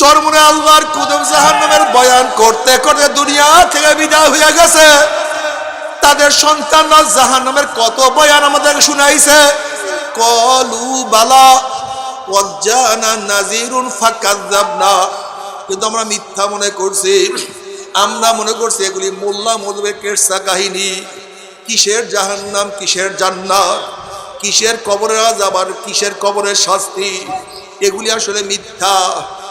চরমনে আল্লাহর কুদম জাহান্নামের বয়ান করতে করতে দুনিয়া থেকে বিদায় হয়ে গেছে। তাদের সন্তানরা জাহান্নামের কত বয়ান আমাদের শুনাইছে। কলু বালা ওয়াজ্জানা নাজিরুন ফাকাজ্জাবনা কিন্তু আমরা মিথ্যা মনে করছি। আমরা মনে করছি এগুলি মোল্লা মধুবের কেরসা কাহিনী। কিসের জাহান্নাম, কিসের জান্নাত? কিসের কবরের আজাব আর কিসের কবরের শাস্তি? এগুলি আসলে মিথ্যা।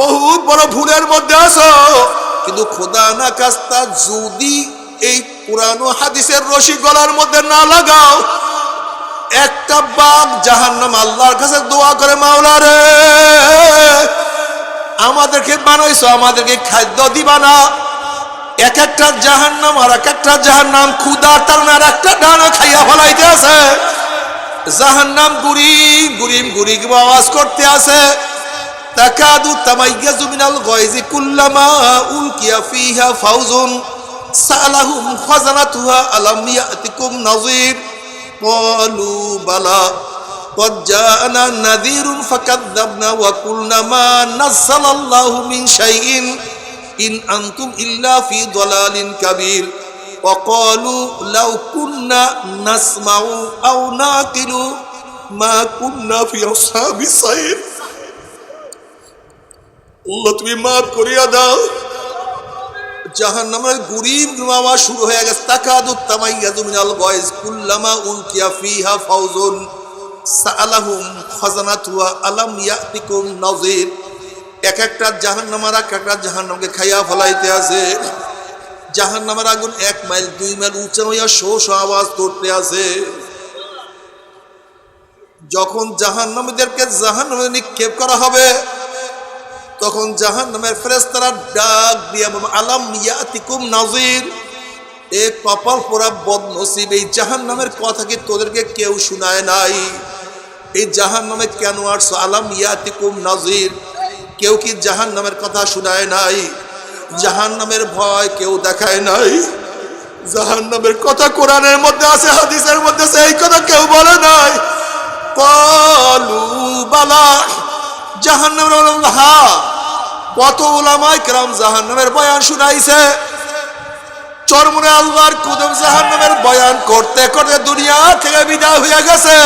বহুত বড় ভুলের মধ্যে আছো। কিন্তু খোদা না কাস্তা যদি এই পুরানো হাদিসের রশি গলার মধ্যে না লাগাও, একটা বাঘ জাহান্নাম আল্লাহর কাছে দোয়া করে, মাওলা রে, আমাদেরকে বানাইছো, আমাদেরকে খাদ্য দিবা না। এক একটা জাহান্নাম আর এক একটা জাহান্নাম ক্ষুদার তার আর একটা ডানা খাইয়া ফলাইতে আছে। জাহান্নাম গুরিম গুরিম গুরিম আওয়াজ করতে আছে। তাকাদু তামাইয়াজু মিনাল গয়জি কুল্লামা উলকিয়া ফিহা ফাউজুন সালাহুম খাজানাতুহা আলাম ইয়াতিকুম নাযীর قالوا بلى قد جاءنا نذير فكذبنا وقلنا ما نزل الله من شيء إن أنتم إلا في ضلال كبير وقالوا لو كنا نسمع أو ناقل ما كنا في أصحاب السعير আল্লাহ তুমি মাফ করিয়া দাও। জাহান নামের গুরিম আওয়াজ শুরু হয়ে গেছে। তাকাদু তামাইয়াজু মিনাল গয়জ, কুল্লামা উলকিয়া ফিহা ফাউজুন। সাআলাহুম খাজানাতুহা আলাম ইয়াতিকুম নাযীর। এক একটা জাহান জাহান্নামার এক একটা জাহান্নামকে খাইয়া ফলাইতে আছে। জাহান্নামের আগুন এক মাইল, দুই মাইল উঁচা হইয়া শো আওয়াজ করতে আছে। যখন জাহান্নামীদেরকে জাহান্নামে নিক্ষেপ করা হবে তখন জাহান নামের ফেরেস্তারা ডাক দিয়া আলাম ইয়াতিকুম নাজির এ কপাল পোড়া বদনসিব এই জাহান নামের কথা কি তোদেরকে কেউ শুনায় নাই? এই জাহান নামে কেন আসছো? আলাম ইয়াতিকুম নাজির কেউ কি জাহান নামের কথা শুনায় নাই? জাহান নামের ভয় কেউ দেখায় নাই? জাহান নামের কথা কোরআনের মধ্যে আছে হাদিসের মধ্যে এই কথা কেউ বলে নাই। কলু বালা জাহান্নামের বলল, হা কত ওলামাই কেরাম জাহান্নামের বয়ান শুনাইছে? চরমনে আল্লাহর কুদম জাহান্নামের বয়ান করতে করতে দুনিয়া থেকে বিদায় হয়ে গেছে।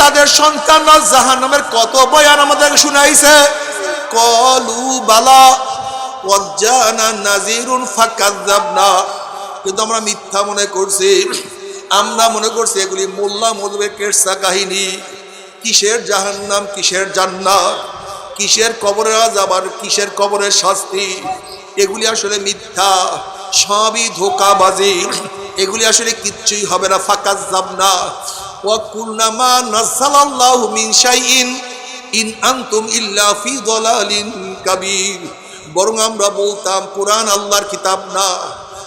তাদের সন্তানরা জাহান্নামের কত বয়ান আমাদের শুনাইছে? কলু বালা নাজিরুন ফাকাজ্জাবনা কিন্তু আমরা মিথ্যা মনে করছি, আমরা মনে করছি এগুলি মোল্লা মধুবের কেরসা কাহিনী। কিসের জাহান্নাম, কিসের জান্নাত? কিসের কবরের আজাব আর কিসের কবরের শাস্তি? এগুলি আসলে মিথ্যা। সবই ধোকাবাজি। এগুলি আসলে কিচ্ছুই হবে না, ফাঁকা যাব না। ইন আনতুম কাবীর। বরং আমরা বলতাম, কোরআন আল্লাহর কিতাব না।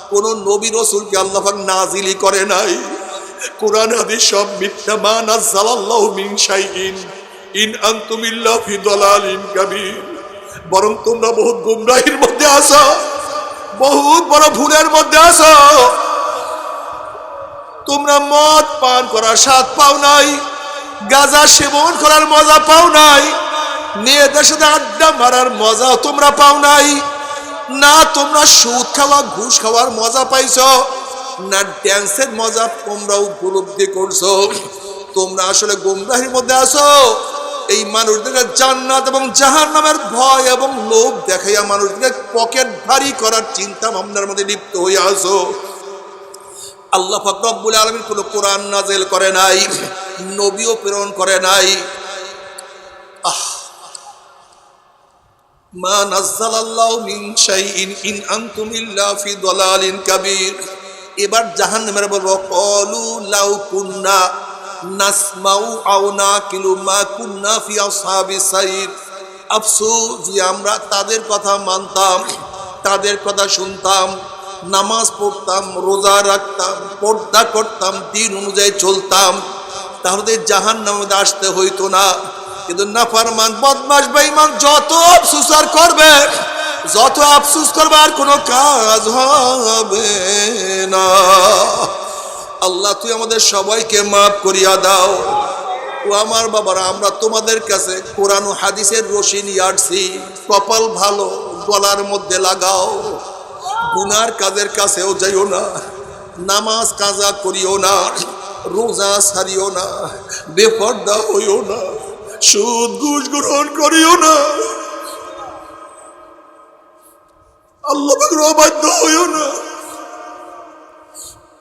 কোন নবী রসুলকে আল্লাহ করে নাই। কোরআন হাদিস সব মিথ্যা। মা নাজ্জালাল্লাহু মিন শাইইন। ইন আনতুম ইল্লা ফি দালালিন কাবীর। বরং তোমরা বহুত গুমরাহির মধ্যে আছো, বহুত বড় ভুলের মধ্যে আছো। তোমরা মদ পান করার স্বাদ পাও নাই, গাঁজা সেবন করার মজা পাও নাই মেয়েদের সাথে আড্ডা মারার মজা তোমরা পাও নাই, না তোমরা সুদ খাওয়া, ঘুষ খাওয়ার মজা পাইছো, না ড্যান্সের মজা তোমরা উপলব্ধি করছ। তোমরা আসলে গোমরাহির মধ্যে আছো। এই মানুষদের জান্নাত এবং জাহান নামের ভয় এবং লোভ দেখাইয়া মানুষদের পকেট ভারী করার চিন্তা ভাবনার মধ্যে লিপ্ত হয়ে আসো আল্লাহ ফকরবুল আলমীর কোনো কোরআন নাজেল করে নাই, নবীও প্রেরণ করে নাই। মা নাজ্জালাল্লাহু মিন ইন এবার জাহান্নামের বলব লাউ কুন্না নাসমাউ আও নাকিলু মা কুন্না ফি আসহাবিস সাইর আফসোস যদি আমরা তাদের কথা মানতাম, তাদের কথা শুনতাম, নামাজ পড়তাম, রোজা রাখতাম, পর্দা করতাম, দিন অনুযায়ী চলতাম। তাহলে জাহান নামে আসতে হইতো না। কিন্তু নাফারমান বদমাস বেঈমান যত আফসুস আর করবে, যত আফসুস করবে আর কোনো কাজ হবে না। আল্লাহ, তুই আমাদের সবাইকে মাফ করিয়া দাও। ও আমার বাবারা, আমরা তোমাদের কাছে কোরআন হাদিসের রশি নিয়ে কপাল ভালো, গলার মধ্যে লাগাও। গুনার কাজের কাছেও যাইও না। নামাজ কাজা করিও না। রোজা সারিও না। বেপর্দা হইও না। সুদ, ঘুষ গ্রহণ করিও না। আল্লাহ অবাধ্য হইও না।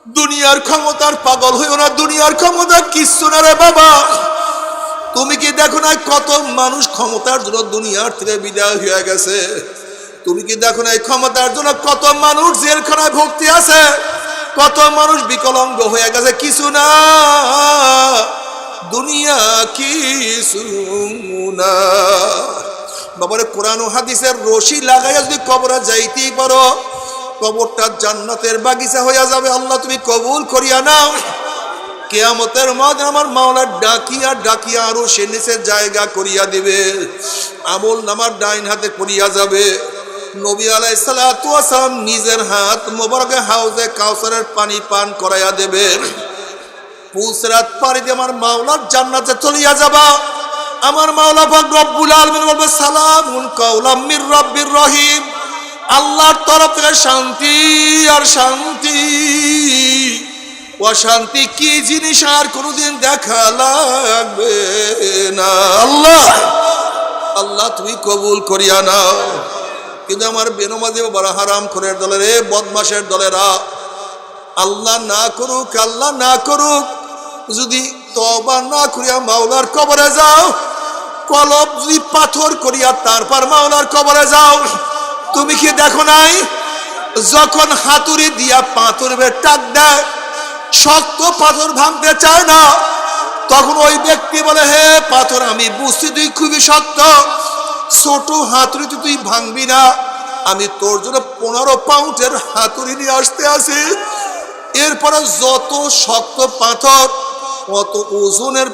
দুনিয়ার ক্ষমতার পাগল হইও না, দুনিয়ার ক্ষমতা কিচ্ছু না রে বাবা। তুমি কি দেখো না কত মানুষ ক্ষমতার জন্য দুনিয়ার থেকে বিদায় হয়ে গেছে? তুমি কি দেখো না এই ক্ষমতার জন্য কত মানুষ জেলখানায় ভক্তি আছে? কত মানুষ বিকলঙ্গ হয়ে গেছে, কিছু না। দুনিয়া না। বাবারে, কোরআন হাদিসের রশি লাগাইয়া যদি কবরে যাইতেই পারো কবরটা জান্নাতের বাগিচা হইয়া যাবে। আল্লাহ, তুমি কবুল করিয়া নাও। কেয়ামতের মাঝে আমার মাওলার ডাকিয়া ডাকিয়া আরও সে নিচে জায়গা করিয়া দিবে। আমল নামার ডাইন হাতে করিয়া যাবে। নবী আলাই সালাম নিজের হাত মোবারকে হাউজে কাউসারের পানি পান করাইয়া দেবে। পুলসরাত পারি দিয়ে আমার মাওলার জান্নাতে চলিয়া যাবা। আমার মাওলা পাক রব্বুল আলামিন বলবে, সালামুন কাওলাম মির রব্বির রহিম। আল্লাহর তরফ থেকে শান্তি আর শান্তি। অশান্তি কি জিনিস আর কোনোদিন দেখা লাগবে না। আল্লাহ আল্লাহ তুমি কবুল করিয়া নাও। কিন্তু আমার বেনমাদেও বড় হারাম খরের দলের এ বদমাসের দলেরা আল্লাহ না করুক, আল্লাহ না করুক। যদি তবা না করিয়া মাওলার কবরে যাও, কলব যদি পাথর করিয়া তারপর মাওলার কবরে যাও তুমি কি দেখো নাই? যখন হাতুড়ি দিয়া পাথরের টাক দেয়, শক্ত পাথর ভাঙতে চায় না, তখন ওই ব্যক্তি বলে, হে পাথর, আমি বুঝছি তুই খুবই শক্ত। ছোট হাতুড়ি তুই ভাঙবি না। আমি তোর জন্য পনেরো পাউন্ডের হাতুড়ি নিয়ে আসতে আসি এরপরে যত শক্ত পাথর অত ওজনের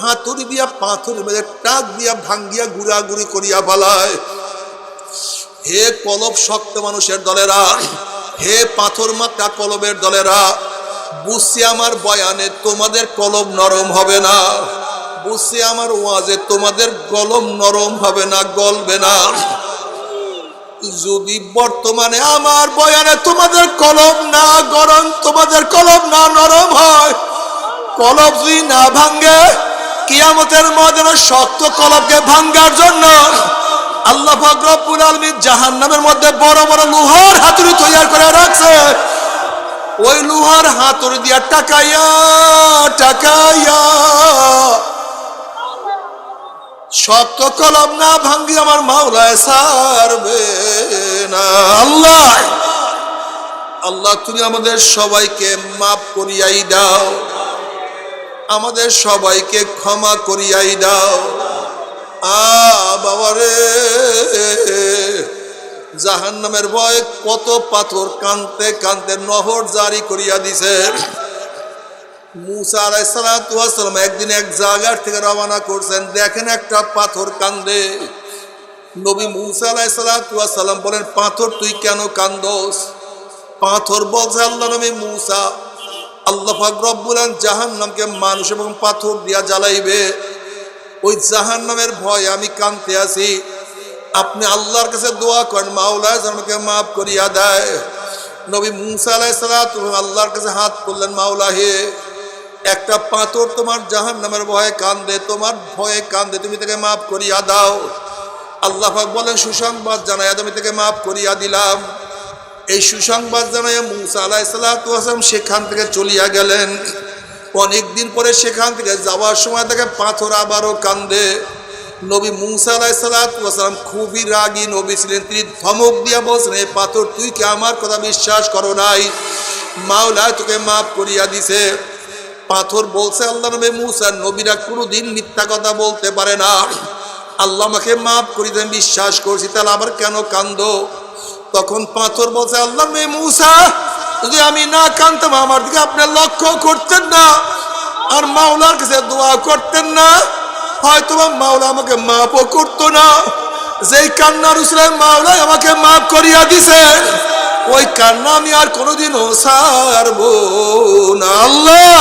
হাতুড়ি দিয়া পাথর মেরে টাক দিয়া ভাঙ্গিয়া গুড়াগুড়ি করিয়া ফেলায় হে কলব শক্ত মানুষের দলেরা, হে পাথর মাত্রা কলবের দলেরা, বুঝছি আমার বয়ানে তোমাদের কলম নরম হবে না। বুঝছি আমার ওয়াজে তোমাদের কলম নরম হবে না, গলবে না। যদি বর্তমানে আমার বয়ানে তোমাদের কলম না গরম, তোমাদের কলম না নরম হয়, কলব যদি না ভাঙ্গে কিয়ামতের ময়দানে শক্ত কলবকে ভাঙ্গার জন্য আল্লাহ রব্বুল আলমী জাহান নামের মধ্যে বড় বড় লোহার হাতুড়ি তৈরি করে রাখছে। ওই লোহার হাতুড়ি দিয়া টাকাইয়া টাকাইয়া। শক্ত কলম না ভাঙ্গি আমার মাওলায় সারবে না। আল্লাহ আল্লাহ তুমি আমাদের সবাইকে মাফ করিয়াই দাও। আমাদের সবাইকে ক্ষমা করিয়াই দাও। আ বাবারে জাহান নামের ভয় কত পাথর কানতে কানতে নহর জারি করিয়া দিছে। মুসা আলাইসালাম একদিন এক জায়গার থেকে রওনা করছেন, দেখেন একটা পাথর কান্দে। নবী মুসা আলাইসালাম বলেন, পাথর তুই কেন কান্দোস? পাথর বলছে, আল্লাহ নবী মুসা, আল্লাহ রব্বুল জাহান নামকে মানুষ এবং পাথর দিয়া জ্বালাইবে। ওই জাহান নামের ভয় আমি কানতে আছি। আপনি আল্লাহর কাছে দোয়া করেন মাওলা আমাকে মাফ করিয়া দেয়। নবী মুসা আলাহ আল্লাহর কাছে হাত করলেন মাওলা হে, একটা পাথর তোমার জাহান নামের ভয়ে কান্দে, তোমার ভয়ে কান্দে, তুমি তাকে মাফ করিয়া দাও। আল্লাহ বলেন, সুসংবাদ জানাই আমি তাকে মাফ করিয়া দিলাম। এই সুসংবাদ জানাইয়া মুসা আলাহ সাল্লাম সেখান থেকে চলিয়া গেলেন। অনেক দিন পরে সেখান থেকে যাওয়ার সময় তাকে পাথর আবারও কান্দে। নবী মুসা আলাহ সাল্লাম খুবই রাগী নবী ছিলেন। তিনি ধমক দিয়া বলছেন এই পাথর, তুই কি আমার কথা বিশ্বাস করো নাই? মাওলায় তোকে মাফ করিয়া দিছে। পাথর বলছে, আল্লাহ নবী মুসা, নবীরা কোনোদিন মিথ্যা কথা বলতে পারে না। আল্লাহ আমাকে মাফ করি দেন বিশ্বাস করছি, তাহলে আবার কেন কান্দো? তখন পাথর বলছে, আল্লাহ মে মুসা যদি আমি না কানতাম আমার দিকে আপনি লক্ষ্য করতেন না। আর মাওলার কাছে দোয়া করতেন না। হয়তো মাওলা আমাকে মাফও করতো না। যেই কান্নার উসলে মাওলাই আমাকে মাফ করিয়া দিছেন ওই কান্না আমি আর কোনোদিনও সারবো না। আল্লাহ!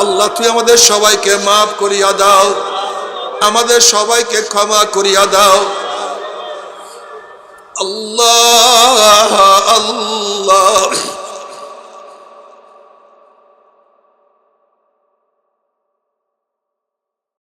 আল্লাহ, তুই আমাদের সবাইকে মাফ করিয়া দাও। আমাদের সবাইকে ক্ষমা করিয়া দাও। আল্লাহ আল্লাহ।